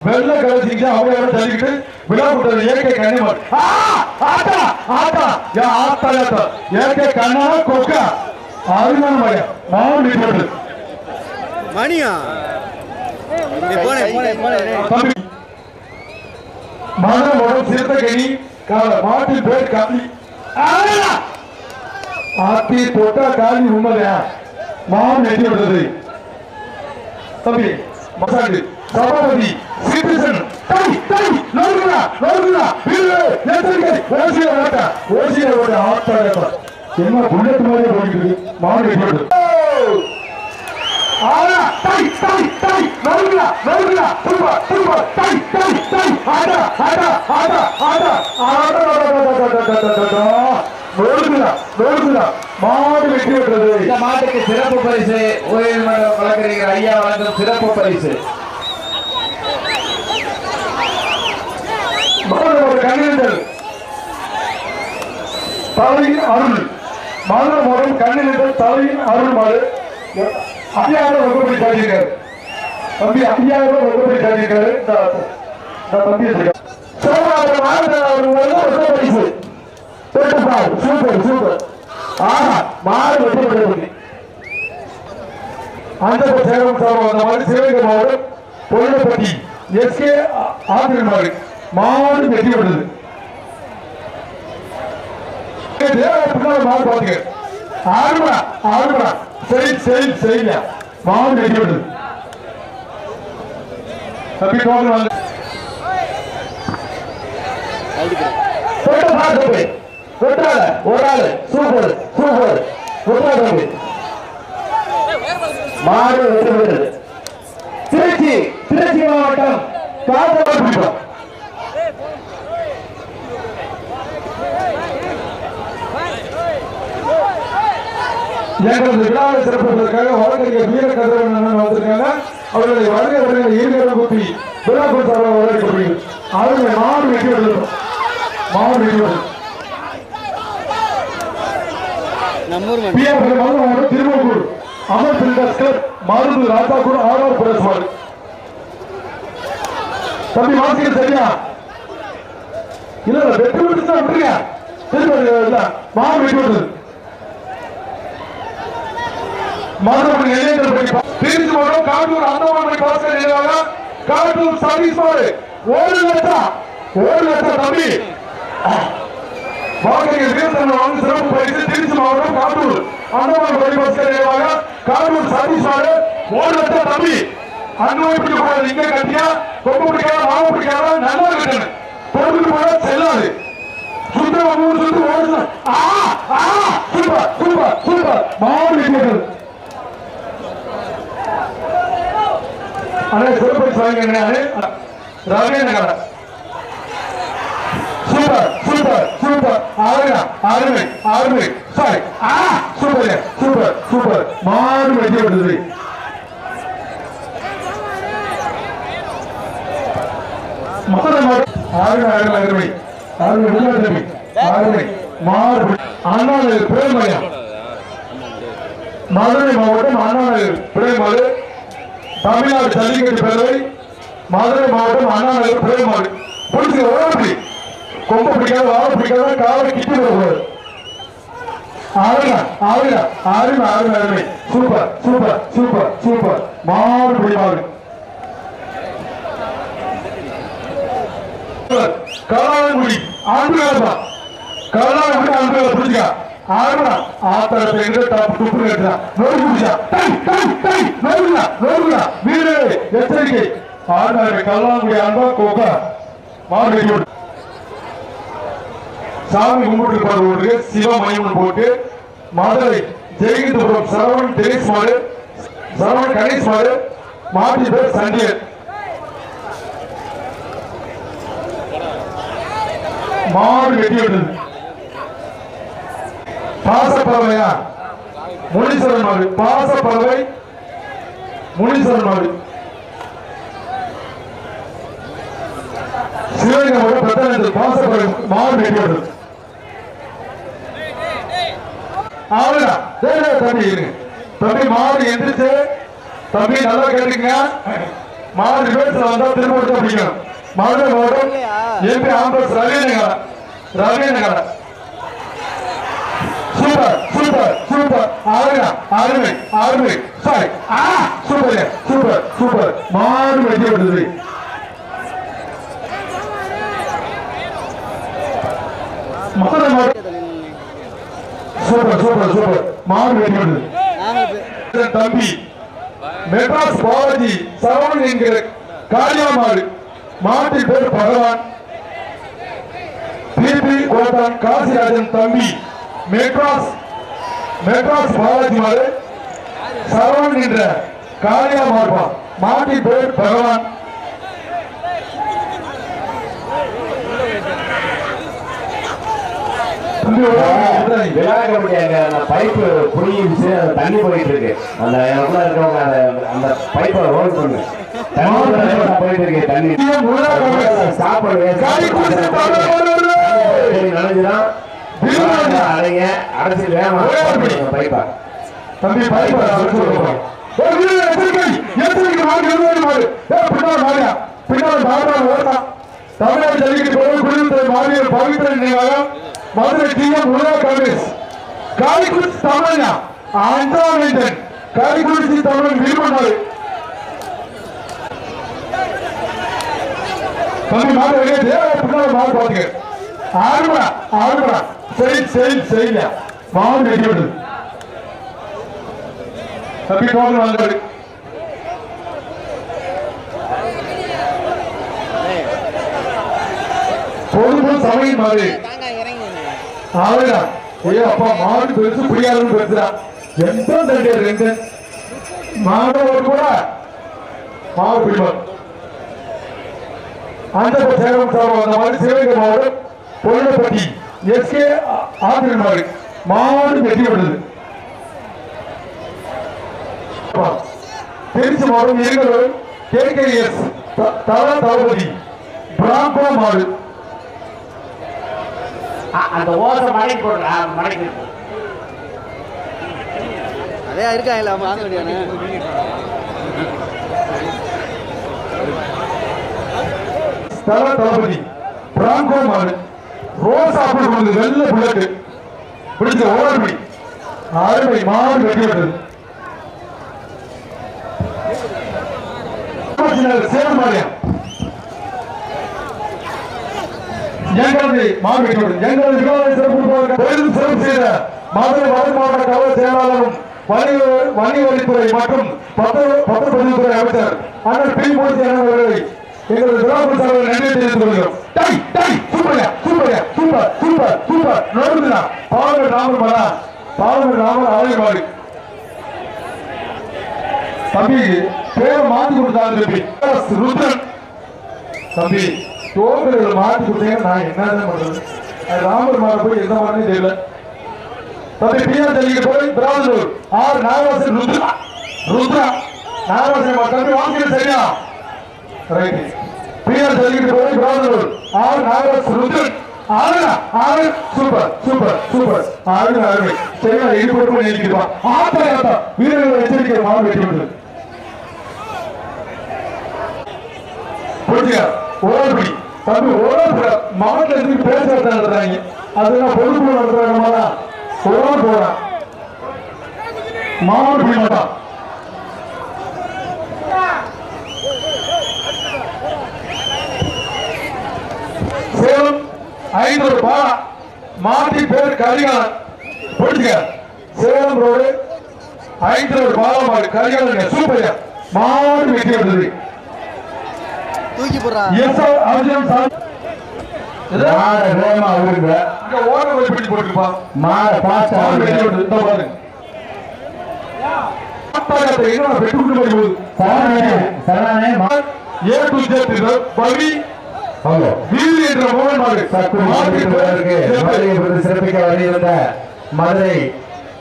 வெள்ள கலசிங்க அவங்க தள்ளிக்கிட்டு விழா கூட்டது ஏகே கண்ணிமன் ஆட்டா ஆட்டா யா ஆட்டா யாத்தா ஏகே கண்ணா கொக்கா. அருமையான மகன். மாவு போட்டு மணியா? மனமோடம் சிறுத்தகனி கால மாட்டில் பேர் ஆடா! ஆத்தி தொட்டா காளி உண்மையா மாவு நெட்டி விடுறது தம்பி மசாண்டு சபாபதி. சிட்டிசன் டை டை நோருடா நோருடா வீடு எத்தனை ஓசிய ஓட்ட ஓசிய ஓட்ட ஆத்தாடா என்ன புல்லட் மாதிரி போயிட்டு இருக்கு மாவு நெட்டி டை டை டை நோருடா நோருடா திரும்ப திரும்ப டை டை டை மாடு இந்த மாட்டுக்கு சிறப்பு பரிசு ஐயா வழங்கும் சிறப்பு பரிசு மாணவர் கண்ணினர்கள் தலையின் அருள். மாணவரும் கண்ணினர்கள் தலையின் அருள் மாறு ஐயாயிரம் வகுப்படி காட்டியிருக்காரு தம்பி ஐயாயிரம் வகுப்படி காட்டியிருக்காரு இந்த தம்பி இருக்காரு. சோழநாதன் ஆனந்தன் அவர் வந்து ஒரு பரிசு சூப்பர் சூப்பர் ஆஹா மாறு வெற்றி பெற்றது அந்த சேலம் அந்த மாதிரி மாவட்டம் பொருளப்பட்டி எஸ்கே ஆதிரமாறு மாடு வெற்றி விடுது பின்னால் மாடு பாத்துக்க. ஆறுமா சரி சரி சரிங்க மாடு வெற்றி விடுது தம்பி டோக்கன் வாங்க தொட்டு ஒரு ஆளு. சூப்பர் சூப்பர் தொட்டால மாடு வெற்றி திருச்சி திருச்சி மாவட்டம் எங்களது விழாவை சிறப்பிப்பதற்காக வழக்கறிஞர் வீர கதிரவன் வந்திருக்காங்க. அவர்களை வருகை வருகை ஈர்கரை கூப்பி விழா கொடுத்தார்கள் வரவேற்கப்படுகிறது. அவர்களை மாடு வெற்றி பெறுகிறோம். மாடு வெற்றி திருமூர் அமர் பில்டர்ஸ் கிளப் மருந்து ராஜாக்கூர் ஆர்ஆர் மாடு. தம்பி வாசிக்க சரியா? இல்ல வெற்றி விட்டு தான் விட்டுருங்க திரும்ப மாடு வெற்றி விடுறது மதுரை இளைஞர் படி மாவட்டம் காட்டூர் அண்ணாமலை பாஸ்கர் நினைவாக காட்டூர் சர்வீஸ் மாடு ஒரு லட்சம் ஒரு லட்சம் தம்பி. வாக்கறிஞர் வீரத்தன் சிறப்பு பரிசு திருச்சி மாவட்டம் காட்டூர் அண்ணாமலை பரிபாஸ்கர் நினைவாக காட்டூர் சர்வீஸ் மாடு ஒரு லட்சம் தம்பி. அண்ணாமலை இங்க கட்டியா? கொம்பு பிடிக்காத மாவு பிடிக்காத நல்லா கட்டணும் பொறுத்துட்டு போனா செல்லாது. சுத்தமா மூணு சுத்து ஆ ஆ சூப்பர் சூப்பர் சூப்பர் மாவு வெட்டியது அதனால சிறப்பு வாங்கிங்க Ravi Nagar. Super super super. அருமை அருமை அருமை. சாரி ஆ சூப்பர் சூப்பர் சூப்பர். மாறு வெட்டி விடுது மதுரை மாவட்டம் அருமை. அருமை. அருமை. அருமை விளையாட்டு அருமை மாடு அண்ணாநகர் மதுரை மாவட்டம் அண்ணாநகர் பிரேமாடு தமிழ்நாடு ஜல்லிக்கட்டு பேரவை மதுரை மாவட்டம் அண்ணாநகர் பிரேமாடு பிடிச்சி ஓடி கொம்பு பிடிக்காத வாழ பிடிக்காத காலை கிட்டி விடக்கூடாது அருமை அருமை அருமை அருமை அருமை. Super super super super. மாடு பிடிமாடு கலாங்குடி ஆண்டுகாலமா கலாங்குடி ஆண்டுகால பிடிச்சா ஆறுனா ஆத்தரத்தை எங்க தப்பு துப்பு கேட்டா நோய் பிடிச்சா டை டை டை நோருடா நோருடா வீடு எச்சரிக்கை. ஆண்டாரு கல்லாங்குடி ஆண்டா கோகா மாடு சாமி கும்பிட்டு போறவங்களுக்கு சிவமணிமன் போட்டு மதுரை ஜெயகிந்தபுரம் சரவணன் தினேஷ் மாடு சரவணன் கணேஷ் மாடு மாட்டி பேர் சண்டியன். மாடு வெட்டி பாசப்பறவையா? முனீஸ்வரன் மாதிரி பாசப்பறவை முனீஸ்வரன் மாதிரி சிவகங்கை மாவட்டம் பெத்தனத்தில் பாசப்பறவை மாடு வெட்டி ஆளுடா தம்பி இருங்க தம்பி எந்திரிச்சு தம்பி நல்லா கேட்டுங்க மாடு ரிவர்ஸ்ல வந்தா திரும்ப பிடிக்கணும். மதுரை மாவட்டம் எம்பி ஆம்பஸ் சூப்பர் சூப்பர். அருமை அருமை அருமை சாரி ஆ சூப்பர் சூப்பர் சூப்பர். மாடு வெட்டி விடுது மதுரை மாவட்டம் சூப்பர் சூப்பர் சூப்பர். மாடு வெட்டி விடுது தம்பி மெட்ராஸ் பாலாஜி சரவணன் என்கிற காளியாமாடு மாட்டில் பேர் பகவான். பிபி கோட்டான் காசிராஜன் தம்பி மெட்ராஸ் மெட்ராஸ் பாலாஜி மாடு சரவணன் என்ற காளியா மாடுபா மாட்டின் பேர் பகவான். பைப்பு புரியுச்சு தண்ணி போயிட்டு இருக்கு. அந்த இடத்துல இருக்கவங்க அந்த பைப்பை ரோல் பண்ணு. போயிட்டு இருக்கு தண்ணி. சாப்பாடு. நினைஞ்சுதான் அடைங்க அடைச்சி வேகமா பைப்பா. தம்பி சொல்லுவோம் ஒரு வீரர் எச்சரிக்கை எச்சரிக்கை மாடு எழுபது மாடு. பின்னால் மாடியா? பின்னால் மாடு ஓட்டா. தமிழ்நாடு ஜல்லிக்கட்டு போது குடியுரிமை மாநில பவித்திர நினைவாக மதுரை டிஎம் உலக காங்கிரஸ். காலிக்குறிச்சி தமிழா அண்டாவேந்தன் காலிக்குறிச்சி தமிழன் விரும்பினாரு தம்பி மாடு வெளியே ஏ பின்னால் மாடு பாத்துக்க ஆறுமடா ஆறுமடா சரி சரி சரியா மாடு வெட்டி தப்பி தம்பி டோக்கன் வாங்காரு சமையல் மாதிரி தாங்க இறங்கி அப்பா மாடு பெருசு பிடிக்காதுன்னு பெருசுடா. எந்த தண்டியா ரெண்டு? மாடோடு கூட. மாவு பிடிப்பார் அந்த சேலம் சார்பாக அந்த மாதிரி சிவகங்கை மாவட்டம் பொருளப்பட்டி எஸ்கே ஆத்திரன் மாடு மாடு வெட்டி விடுது திருச்சி மாவட்டம் இருங்கலூர் கேகேஎஸ் தல தளபதி பிராங்கோ மாடு. அந்த ஓசை மடக்கி போடுறா மடக்கி அதே இருக்கா இல்ல வாங்க வேண்டியானே ஸ்தல தளபதி பிராங்கோ மாடு. ரோஸ் ஆப்பிள் கொண்டு வெள்ள புல்லட்டு. பிடிச்ச ஓரபடி அருமை மாடு வெட்டி விட்டது எங்களது மாடு எங்களது விழாவை சிறப்பு சிறப்பு செய்த மதுரை மாவட்ட கவலை செயலாளரும் வணிக வணிக வழித்துறை மற்றும் பத்திரப்பதிவுத்துறை அமைச்சர் அண்ணன் பி மூர்த்தி அவர்களை எங்களது விழாப்பு சார்பில் நன்றி தெரிவித்துக் கொள்கிறோம். டை tie super super super super super நோடுதுனா பாவங்கள் ராமர் மலா பாவங்கள் ராமர் ஆலயமாடு தம்பி பேரை மாத்தி கொடுத்தாங்க தம்பி. ருத்ரன். தம்பி டோக்கர்கள் மாத்தி கொடுத்தேன். நான் என்னதான் பண்றது ராமர் மாற போய் என்ன மாதிரி தெரியல. தம்பி பிரியா ஜல்லிக்கு போய் பிராவலூர் ஆர் நாகவாசன் ருத்ரா. ருத்ரா. நாகவாசன் தம்பி வாங்கிக்க சரியா? ரைட் பிஆர் ஜல்லிக்கு போய் பிராவலூர் ஆறு நாகராஜ் ருத்ரன் ஆளுங்க ஆளு சூப்பர் சூப்பர் சூப்பர். சரியா? ஆத்தா ஆத்தா. வீரர்கள் எச்சரிக்கை மாறு தம்பி எதுக்கு பேச நடத்துறாங்க. அதுதான் பொதுக்குழு நடத்துறாங்க ஓர போறான் மாவட்ட மாட்டான் சேலம் ஐநூறு பாலா மாட்டி பேர் கரிகாலன். புரிஞ்சுங்க சேலம் ரோடு ஐநூறு பாலா மாடு கரிகாலன் சூப்பர் மாடு வெட்டி விடுது தூக்கி போடுறா. எஸ் அர்ஜுன் சார் மாட வேகமா விடுங்க இங்க ஓர வைப்பிடி போட்டுருப்பான் மாட பாஸ்டா மாடு வெட்டி விடுது இந்த பாரு ஆத்தாகத்தை என்ன வெட்டி விட்டு போய் போகுது சரணே சரணே ஏ டு ஜெட் பவி வீதி என்ற விருது சிறப்பிக்க வருகின்ற மதுரை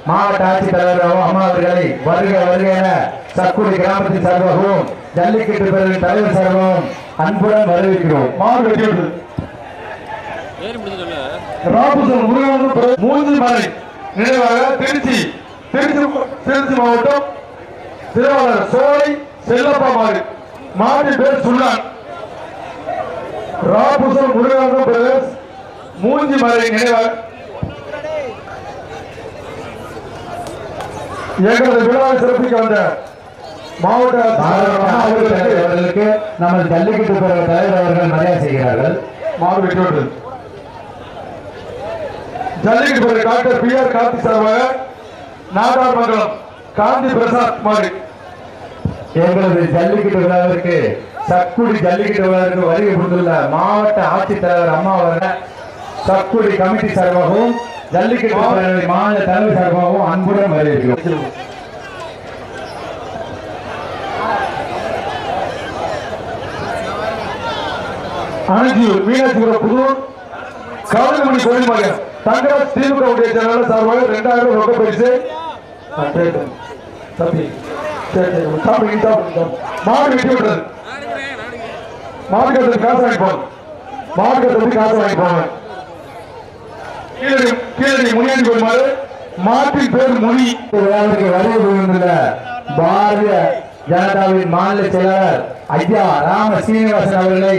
மாவட்ட ஆட்சித்தலைவர் அம்மா அவர்களை வருக வருக என சக்குடி கிராமத்தின் சார்பாகவும் ஜல்லிக்கட்டு பிரிவின் தலைவர் சார்பாகவும் அன்புடன் வரவேற்கிறோம். மாடு வெட்டி விடுது ராபுசன் முருகன் மூன்று மலை. நினைவாக திருச்சி திருச்சி திருச்சி மாவட்டம் திருவாளர் சோலை செல்லப்பா மாடு. மாடி பேர் சுல்லான் ராபுசம் முருகானந்தம் பிரதர்ஸ் மூஞ்சி மலை நினைவாக எங்களது விழாவை சிறப்பிக்க வந்த மாவட்ட அவர்களுக்கு நமது ஜல்லிக்கட்டு பிறகு தலைவர் அவர்கள் மரியாதை செய்கிறார்கள். மாடு வெற்றி பெற்றது ஜல்லிக்கட்டு பிறகு டாக்டர் பி ஆர் கார்த்தி சார்பாக நாடார் மங்கலம் காந்தி பிரசாத் மாடு எங்களது ஜல்லிக்கட்டு விழாவிற்கு சக்குடி ஜல்லிக்கட்டு விழாவிற்கு வருகை புரிந்துள்ள மாவட்ட ஆட்சித்தலைவர் அம்மா அவர்கள் சக்குடி கமிட்டி சார்பாகவும் ஜல்லிக்கட்டு மாநில தலைவர் சார்பாகவும் அன்புடன் வரவேற்கிறோம் அணைச்சியூர் மீனாட்சிபுரம் புதூர் கவலைமணி கோயில் மகன் தங்கராஜ் திமுக உடைய செயலாளர் சார்பாக ரெண்டாயிரம் ரொக்க பரிசு சாப்பிடுங்க. மாடு வெட்டி விட்டது மாடு கட்டுறது காசு வாங்கி போங்க மாடு கட்டுறது காசு வாங்கி போங்க கீழடி கீழடி முனியாண்டி கோயில் மாடு மாட்டின் பேர் முனி. விழாவிற்கு வருகை புரிந்துள்ள பாரதிய ஜனதாவின் மாநில செயலாளர் ஐயா ராம சீனிவாசன் அவர்களை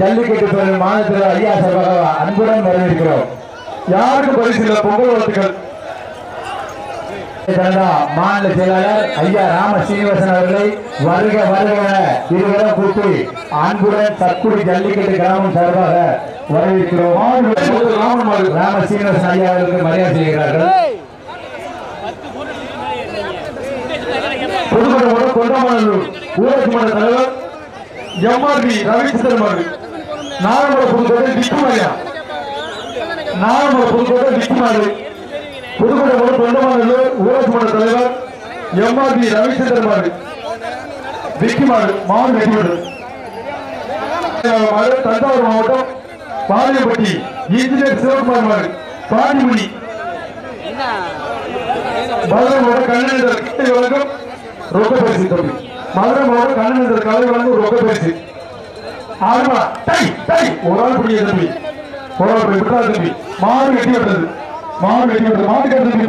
ஜல்லிக்கட்டு பெறும் மாநிலத்தில் ஐயா சார்பாக அன்புடன் வரவேற்கிறோம். யாருக்கும் பரிசு இல்லை பொங்கல் வாழ்த்துக்கள். மாநில செயலாளர் ஐயா ராம சீனிவாசன் அவர்களை வருக வருக இருவரும் கூட்டி அன்புடன் சக்குடி ஜல்லிக்கட்டு கிராமம் சார்பாக வரவேற்கிறோம். ராம சீனிவாசன் ஐயா அவர்களுக்கு மரியாதை செய்கிறார்கள். புதுக்கோட்டை கொண்டமானூர் ஊராட்சி மன்ற தலைவர் எம்ஆர்பி ரவிச்சந்திரன் அவர்கள் நாகமலை புதுக்கோட்டை விக்குமாரியா நாகமலை புதுக்கோட்டை விக்குமாறு புதுக்கோட்டை கூட கொண்டமானூர் ஊராட்சி மன்ற தலைவர் எம் ஆர் பி ரவிச்சந்திரன் மாடு விக்கி மாடு வெட்டிவிடு மாடு. தஞ்சாவூர் மாவட்டம் பாளையப்பட்டி இன்ஜினியர் சிவகுமார் மாடு பாண்டிமணி மதுரை மாவட்டம் கண்ணனந்தர் கலை வழங்கும் ரொக்க பரிசு தம்பி மதுரை மாவட்டம் கண்ணனந்தர் கலை வழங்கும் ரொக்க பரிசு. ஆறுமா டை டை ஒரு ஆள் பிடிக்க தம்பி. ஒரு ஆள் போய் விட்டா தம்பி. மாடு வெட்டி விட்டது. மாடு வெட்டி